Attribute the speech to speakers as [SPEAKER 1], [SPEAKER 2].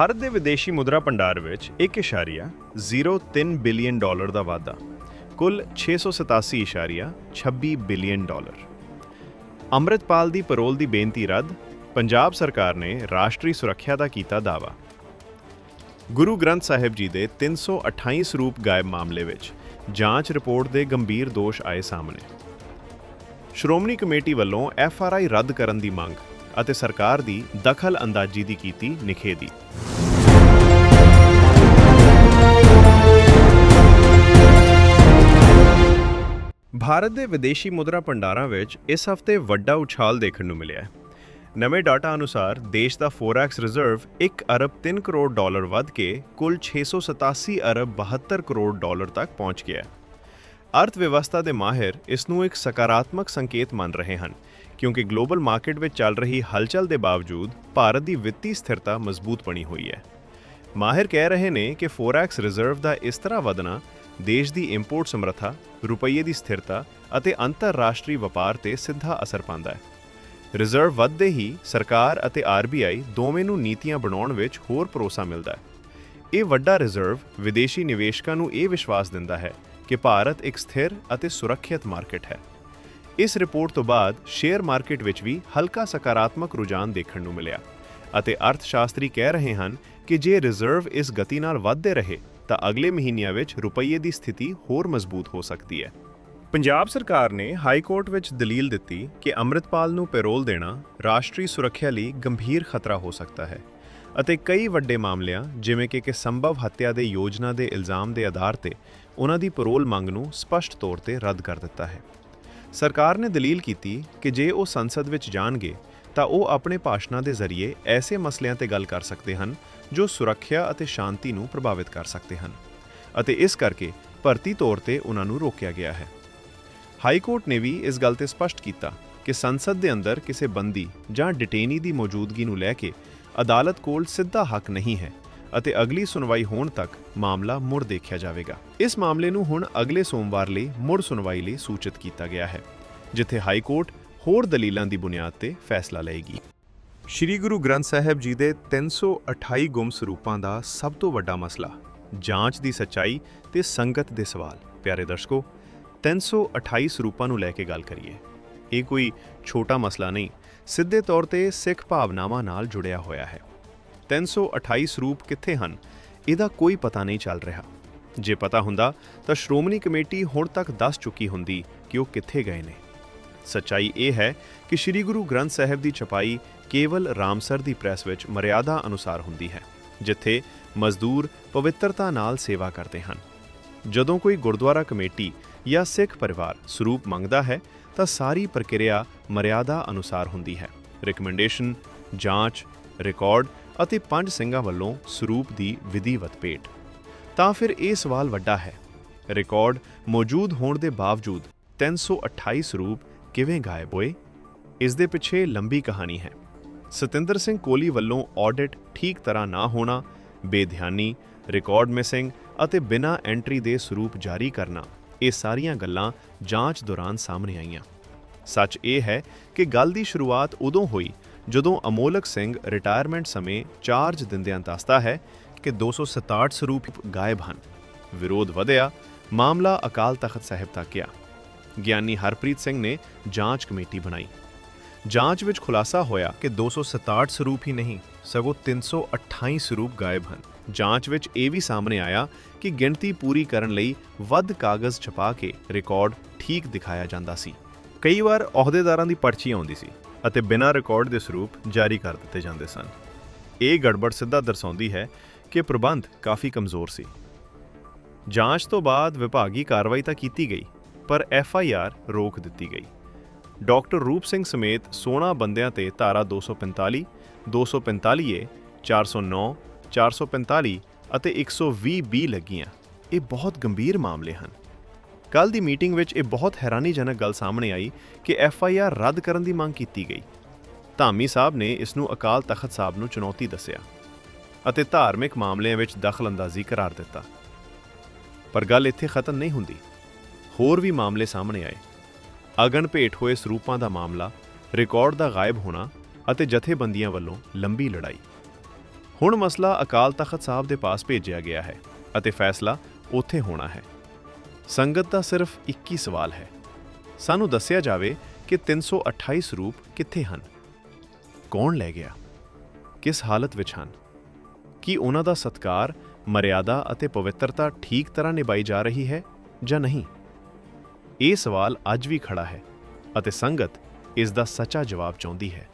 [SPEAKER 1] ਭਾਰਤ ਦੇ ਵਿਦੇਸ਼ੀ ਮੁਦਰਾ ਭੰਡਾਰ ਵਿੱਚ 1.03 ਬਿਲੀਅਨ ਡਾਲਰ ਦਾ ਵਾਧਾ, ਕੁੱਲ 687.26 ਬਿਲੀਅਨ ਡਾਲਰ। ਅੰਮ੍ਰਿਤਪਾਲ ਦੀ ਪਰੋਲ ਦੀ ਬੇਨਤੀ ਰੱਦ, ਪੰਜਾਬ ਸਰਕਾਰ ਨੇ ਰਾਸ਼ਟਰੀ ਸੁਰੱਖਿਆ ਦਾ ਕੀਤਾ ਦਾਅਵਾ। ਗੁਰੂ ਗ੍ਰੰਥ ਸਾਹਿਬ ਜੀ ਦੇ 328 ਸਰੂਪ ਗਾਇਬ ਮਾਮਲੇ ਵਿੱਚ ਜਾਂਚ ਰਿਪੋਰਟ ਦੇ ਗੰਭੀਰ ਦੋਸ਼ ਆਏ ਸਾਹਮਣੇ। ਸ਼੍ਰੋਮਣੀ ਕਮੇਟੀ ਵੱਲੋਂ ਐਫ ਆਰ ਆਈ ਰੱਦ ਕਰਨ ਦੀ ਮੰਗ ਅਤੇ ਸਰਕਾਰ ਦੀ ਦਖਲ ਅੰਦਾਜ਼ੀ ਦੀ ਕੀਤੀ ਨਿਖੇਧੀ। ਭਾਰਤ ਦੇ ਵਿਦੇਸ਼ੀ ਮੁਦਰਾ ਭੰਡਾਰਾਂ ਵਿੱਚ ਇਸ ਹਫ਼ਤੇ ਵੱਡਾ ਉਛਾਲ ਦੇਖਣ ਨੂੰ ਮਿਲਿਆ ਹੈ। ਨਵੇਂ ਡਾਟਾ ਅਨੁਸਾਰ ਦੇਸ਼ ਦਾ ਫੋਰੈਕਸ ਰਿਜ਼ਰਵ 1 ਅਰਬ 3 ਕਰੋੜ ਡਾਲਰ ਵੱਧ ਕੇ ਕੁੱਲ 687 ਅਰਬ 72 ਕਰੋੜ ਡਾਲਰ ਤੱਕ ਪਹੁੰਚ ਗਿਆ ਹੈ। ਅਰਥ ਵਿਵਸਥਾ ਦੇ ਮਾਹਿਰ ਇਸ ਨੂੰ ਇੱਕ ਸਕਾਰਾਤਮਕ ਸੰਕੇਤ ਮੰਨ ਰਹੇ ਹਨ ਕਿਉਂਕਿ ਗਲੋਬਲ ਮਾਰਕੀਟ ਵਿੱਚ ਚੱਲ ਰਹੀ ਹਲਚਲ ਦੇ ਬਾਵਜੂਦ ਭਾਰਤ ਦੀ ਵਿੱਤੀ ਸਥਿਰਤਾ ਮਜ਼ਬੂਤ ਬਣੀ ਹੋਈ ਹੈ। ਮਾਹਿਰ ਕਹਿ ਰਹੇ ਨੇ ਕਿ ਫੋਰੈਕਸ ਰਿਜ਼ਰਵ ਦਾ ਇਸ ਤਰ੍ਹਾਂ ਵਧਣਾ ਦੇਸ਼ ਦੀ ਇੰਪੋਰਟ ਸਮਰੱਥਾ, ਰੁਪਈਏ ਦੀ ਸਥਿਰਤਾ ਅਤੇ ਅੰਤਰਰਾਸ਼ਟਰੀ ਵਪਾਰ ਤੇ ਸਿੱਧਾ ਅਸਰ ਪਾਉਂਦਾ ਹੈ। ਰਿਜ਼ਰਵ ਵੱਧਦੇ ਹੀ ਸਰਕਾਰ ਅਤੇ ਆਰਬੀਆਈ ਦੋਵੇਂ ਨੂੰ ਨੀਤੀਆਂ ਬਣਾਉਣ ਵਿੱਚ ਹੋਰ ਭਰੋਸਾ ਮਿਲਦਾ ਹੈ। ਇਹ ਵੱਡਾ ਰਿਜ਼ਰਵ ਵਿਦੇਸ਼ੀ ਨਿਵੇਸ਼ਕਾਂ ਨੂੰ ਇਹ ਵਿਸ਼ਵਾਸ ਦਿੰਦਾ ਹੈ ਕਿ ਭਾਰਤ ਇੱਕ ਸਥਿਰ ਅਤੇ ਸੁਰੱਖਿਅਤ ਮਾਰਕੀਟ ਹੈ। ਇਸ ਰਿਪੋਰਟ ਤੋਂ ਬਾਅਦ ਸ਼ੇਅਰ ਮਾਰਕੀਟ ਵਿੱਚ ਵੀ ਹਲਕਾ ਸਕਾਰਾਤਮਕ ਰੁਝਾਨ ਦੇਖਣ ਨੂੰ ਮਿਲਿਆ ਅਤੇ ਅਰਥਸ਼ਾਸਤਰੀ ਕਹਿ ਰਹੇ ਹਨ ਕਿ ਜੇ ਰਿਜ਼ਰਵ ਇਸ ਗਤੀ ਨਾਲ ਵਧਦੇ ਰਹੇ, ਤਾਂ ਅਗਲੇ ਮਹੀਨਿਆਂ ਵਿੱਚ ਰੁਪਈਏ ਦੀ ਸਥਿਤੀ ਹੋਰ ਮਜ਼ਬੂਤ ਹੋ ਸਕਦੀ ਹੈ। ਪੰਜਾਬ ਸਰਕਾਰ ਨੇ ਹਾਈ ਕੋਰਟ ਵਿੱਚ ਦਲੀਲ ਦਿੱਤੀ ਕਿ ਅੰਮ੍ਰਿਤਪਾਲ ਨੂੰ ਪੈਰੋਲ ਦੇਣਾ ਰਾਸ਼ਟਰੀ ਸੁਰੱਖਿਆ ਲਈ ਗੰਭੀਰ ਖਤਰਾ ਹੋ ਸਕਦਾ ਹੈ ਅਤੇ ਕਈ ਵੱਡੇ ਮਾਮਲਿਆਂ, ਜਿਵੇਂ ਕਿ ਕਿ ਸੰਭਵ ਹੱਤਿਆ ਦੇ ਯੋਜਨਾ ਦੇ ਇਲਜ਼ਾਮ ਦੇ ਆਧਾਰ ਤੇ ਉਹਨਾਂ ਦੀ ਪੈਰੋਲ ਮੰਗ ਨੂੰ ਸਪਸ਼ਟ ਤੌਰ ਤੇ ਰੱਦ ਕਰ ਦਿੱਤਾ ਹੈ। ਸਰਕਾਰ ਨੇ ਦਲੀਲ ਕੀਤੀ ਕਿ ਜੇ ਉਹ ਸੰਸਦ ਵਿੱਚ ਜਾਣਗੇ, ਤਾਂ ਉਹ ਆਪਣੇ ਭਾਸ਼ਣਾਂ ਦੇ ਜ਼ਰੀਏ ਐਸੇ ਮਸਲਿਆਂ ਤੇ ਗੱਲ ਕਰ ਸਕਦੇ ਹਨ, ਜੋ ਸੁਰੱਖਿਆ ਅਤੇ ਸ਼ਾਂਤੀ ਨੂੰ ਪ੍ਰਭਾਵਿਤ ਕਰ ਸਕਦੇ ਹਨ ਅਤੇ ਇਸ ਕਰਕੇ ਭਰਤੀ ਤੌਰ ਤੇ ਉਹਨਾਂ ਨੂੰ ਰੋਕਿਆ ਗਿਆ ਹੈ। ਹਾਈ ਕੋਰਟ ਨੇ ਵੀ ਇਸ ਗੱਲ ਤੇ ਸਪਸ਼ਟ ਕੀਤਾ ਕਿ ਸੰਸਦ ਦੇ ਅੰਦਰ ਕਿਸੇ ਬੰਦੀ ਜਾਂ ਡਿਟੇਨੀ ਦੀ ਮੌਜੂਦਗੀ ਨੂੰ ਲੈ ਕੇ ਅਦਾਲਤ ਕੋਲ ਸਿੱਧਾ ਹੱਕ ਨਹੀਂ ਹੈ। ਅਤੇ ਅਗਲੀ ਸੁਣਵਾਈ ਹੋਣ ਤੱਕ ਮਾਮਲਾ ਮੁੜ ਦੇਖਿਆ ਜਾਵੇਗਾ। ਇਸ ਮਾਮਲੇ ਨੂੰ ਹੁਣ ਅਗਲੇ ਸੋਮਵਾਰ ਲਈ ਮੁੜ ਸੁਣਵਾਈ ਲਈ ਸੂਚਿਤ ਕੀਤਾ ਗਿਆ ਹੈ, ਜਿੱਥੇ ਹਾਈ ਕੋਰਟ ਹੋਰ ਦਲੀਲਾਂ ਦੀ ਬੁਨਿਆਦ ਤੇ ਫੈਸਲਾ ਲਏਗੀ। ਸ਼੍ਰੀ ਗੁਰੂ ਗ੍ਰੰਥ ਸਾਹਿਬ ਜੀ ਦੇ 328 ਗੁੰਮ ਸਰੂਪਾਂ ਦਾ ਸਭ ਤੋਂ ਵੱਡਾ ਮਸਲਾ, ਜਾਂਚ ਦੀ ਸੱਚਾਈ ਤੇ ਸੰਗਤ ਦੇ ਸਵਾਲ। ਪਿਆਰੇ ਦਰਸ਼ਕੋ 328 ਸਰੂਪਾਂ ਨੂੰ ਲੈ ਕੇ ਗੱਲ ਕਰੀਏ। ਇਹ ਕੋਈ ਛੋਟਾ ਮਸਲਾ ਨਹੀਂ, ਸਿੱਧੇ ਤੌਰ ਤੇ ਸਿੱਖ ਭਾਵਨਾਵਾਂ ਨਾਲ ਜੁੜਿਆ ਹੋਇਆ ਹੈ। 328 ਸਰੂਪ ਕਿੱਥੇ ਹਨ, ਇਹਦਾ ਕੋਈ ਪਤਾ ਨਹੀਂ ਚੱਲ ਰਿਹਾ। ਜੇ ਪਤਾ ਹੁੰਦਾ, ਤਾਂ ਸ਼੍ਰੋਮਣੀ ਕਮੇਟੀ ਹੁਣ ਤੱਕ ਦੱਸ ਚੁੱਕੀ ਹੁੰਦੀ ਕਿ ਉਹ ਕਿੱਥੇ ਗਏ ਨੇ। ਸੱਚਾਈ ਇਹ ਹੈ ਕਿ ਸ੍ਰੀ ਗੁਰੂ ਗ੍ਰੰਥ ਸਾਹਿਬ ਦੀ ਛਪਾਈ ਕੇਵਲ ਰਾਮਸਰ ਦੀ ਪ੍ਰੈਸ ਵਿੱਚ ਮਰਿਆਦਾ ਅਨੁਸਾਰ ਹੁੰਦੀ ਹੈ, ਜਿੱਥੇ ਮਜ਼ਦੂਰ ਪਵਿੱਤਰਤਾ ਨਾਲ ਸੇਵਾ ਕਰਦੇ ਹਨ। ਜਦੋਂ ਕੋਈ ਗੁਰਦੁਆਰਾ ਕਮੇਟੀ ਜਾਂ ਸਿੱਖ ਪਰਿਵਾਰ ਸਰੂਪ ਮੰਗਦਾ ਹੈ, ਤਾਂ ਸਾਰੀ ਪ੍ਰਕਿਰਿਆ ਮਰਿਆਦਾ ਅਨੁਸਾਰ ਹੁੰਦੀ ਹੈ। ਰეკਮੈਂਡੇਸ਼ਨ ਜਾਂਚ ਰਿਕਾਰਡ ਅਤੇ ਪੰਜ ਸਿੰਘਾਂ ਵੱਲੋਂ ਸਰੂਪ ਦੀ ਵਿਧੀਵਤ ਭੇਟ। ਤਾਂ ਫਿਰ ਇਹ ਸਵਾਲ ਵੱਡਾ ਹੈ, ਰਿਕਾਰਡ ਮੌਜੂਦ ਹੋਣ ਦੇ ਬਾਵਜੂਦ 328 ਸਰੂਪ ਕਿਵੇਂ ਗਾਇਬ ਹੋਏ? ਇਸ ਦੇ ਪਿੱਛੇ ਲੰਬੀ ਕਹਾਣੀ ਹੈ। ਸਤਿੰਦਰ ਸਿੰਘ ਕੋਲੀ ਵੱਲੋਂ ਆਡਿਟ ਠੀਕ ਤਰ੍ਹਾਂ ਨਾ ਹੋਣਾ, ਬੇਧਿਆਨੀ ਰਿਕਾਰਡ ਮਿਸਿੰਗ ਅਤੇ ਬਿਨਾਂ ਐਂਟਰੀ ਦੇ ਸਰੂਪ ਜਾਰੀ ਕਰਨਾ, ਇਹ ਸਾਰੀਆਂ ਗੱਲਾਂ ਜਾਂਚ ਦੌਰਾਨ ਸਾਹਮਣੇ ਆਈਆਂ। ਸੱਚ ਇਹ ਹੈ ਕਿ ਗੱਲ ਦੀ ਸ਼ੁਰੂਆਤ ਉਦੋਂ ਹੋਈ ਜਦੋਂ ਅਮੋਲਕ ਸਿੰਘ ਰਿਟਾਇਰਮੈਂਟ ਸਮੇਂ ਚਾਰਜ ਦਿੰਦਿਆਂ ਦੱਸਦਾ ਹੈ ਕਿ 267 ਸਰੂਪ ਗਾਇਬ ਹਨ। ਵਿਰੋਧ ਵਧਿਆ, ਮਾਮਲਾ ਅਕਾਲ ਤਖਤ ਸਾਹਿਬ ਤੱਕ ਗਿਆ। ਗਿਆਨੀ ਹਰਪ੍ਰੀਤ ਸਿੰਘ ਨੇ ਜਾਂਚ ਕਮੇਟੀ ਬਣਾਈ। ਜਾਂਚ ਵਿੱਚ ਖੁਲਾਸਾ ਹੋਇਆ ਕਿ 267 ਸਰੂਪ ਹੀ ਨਹੀਂ, ਸਗੋਂ 328 ਸਰੂਪ ਗਾਇਬ ਹਨ। ਜਾਂਚ ਵਿੱਚ ਇਹ ਵੀ ਸਾਹਮਣੇ ਆਇਆ ਕਿ ਗਿਣਤੀ ਪੂਰੀ ਕਰਨ ਲਈ ਵੱਧ ਕਾਗਜ਼ ਛਪਾ ਕੇ ਰਿਕਾਰਡ ਠੀਕ ਦਿਖਾਇਆ ਜਾਂਦਾ ਸੀ। ਕਈ ਵਾਰ ਅਹੁਦੇਦਾਰਾਂ ਦੀ ਪਰਚੀ ਆਉਂਦੀ ਸੀ। ਅਤੇ ਬਿਨਾਂ ਰਿਕਾਰਡ ਦੇ ਸਰੂਪ ਜਾਰੀ ਕਰ ਦਿੱਤੇ ਜਾਂਦੇ ਸਨ। ਇਹ ਗੜਬੜ ਸਿੱਧਾ ਦਰਸਾਉਂਦੀ ਹੈ ਕਿ ਪ੍ਰਬੰਧ ਕਾਫੀ ਕਮਜ਼ੋਰ ਸੀ। ਜਾਂਚ ਤੋਂ ਬਾਅਦ ਵਿਭਾਗੀ ਕਾਰਵਾਈ ਤਾਂ ਕੀਤੀ ਗਈ, ਪਰ ਐਫ ਆਈ ਆਰ ਰੋਕ ਦਿੱਤੀ ਗਈ। ਡਾਕਟਰ ਰੂਪ ਸਿੰਘ ਸਮੇਤ 16 ਬੰਦਿਆਂ ਤੇ ਧਾਰਾ 245 245 ਏ 409 445 ਅਤੇ 120 ਬੀ ਲੱਗੀਆਂ। ਇਹ ਬਹੁਤ ਗੰਭੀਰ ਮਾਮਲੇ ਹਨ। ਕੱਲ ਦੀ ਮੀਟਿੰਗ ਵਿੱਚ ਇਹ ਬਹੁਤ ਹੈਰਾਨੀਜਨਕ ਗੱਲ ਸਾਹਮਣੇ ਆਈ ਕਿ ਐਫ ਆਈ ਆਰ ਰੱਦ ਕਰਨ ਦੀ ਮੰਗ ਕੀਤੀ ਗਈ। ਧਾਮੀ ਸਾਹਿਬ ਨੇ ਇਸ ਨੂੰ ਅਕਾਲ ਤਖਤ ਸਾਹਿਬ ਨੂੰ ਚੁਣੌਤੀ ਦੱਸਿਆ ਅਤੇ ਧਾਰਮਿਕ ਮਾਮਲਿਆਂ ਵਿੱਚ ਦਖਲਅੰਦਾਜ਼ੀ ਕਰਾਰ ਦਿੱਤਾ। ਪਰ ਗੱਲ ਇੱਥੇ ਖਤਮ ਨਹੀਂ ਹੁੰਦੀ। ਹੋਰ ਵੀ ਮਾਮਲੇ ਸਾਹਮਣੇ ਆਏ। ਅਗਨ ਭੇਟ ਹੋਏ ਸਰੂਪਾਂ ਦਾ ਮਾਮਲਾ, ਰਿਕਾਰਡ ਦਾ ਗਾਇਬ ਹੋਣਾ ਅਤੇ ਜਥੇਬੰਦੀਆਂ ਵੱਲੋਂ ਲੰਬੀ ਲੜਾਈ। ਹੁਣ ਮਸਲਾ ਅਕਾਲ ਤਖਤ ਸਾਹਿਬ ਦੇ ਪਾਸ ਭੇਜਿਆ ਗਿਆ ਹੈ ਅਤੇ ਫੈਸਲਾ ਉੱਥੇ ਹੋਣਾ ਹੈ। ਸੰਗਤ ਦਾ ਸਿਰਫ 21 ਸਵਾਲ ਹੈ। ਸਾਨੂੰ ਦੱਸਿਆ ਜਾਵੇ ਕਿ 328 ਸਰੂਪ ਕਿੱਥੇ ਹਨ? ਕੌਣ ਲੈ ਗਿਆ? ਕਿਸ ਹਾਲਤ ਵਿੱਚ ਹਨ? ਕੀ ਉਹਨਾਂ ਦਾ ਸਤਕਾਰ, ਮਰਿਆਦਾ ਅਤੇ ਪਵਿੱਤਰਤਾ ਠੀਕ ਤਰ੍ਹਾਂ ਨਿਭਾਈ ਜਾ ਰਹੀ ਹੈ ਜਾਂ ਨਹੀਂ? ਇਹ ਸਵਾਲ ਅੱਜ ਵੀ ਖੜਾ ਹੈ ਅਤੇ ਸੰਗਤ ਇਸ ਦਾ ਸੱਚਾ ਜਵਾਬ ਚਾਹੁੰਦੀ ਹੈ।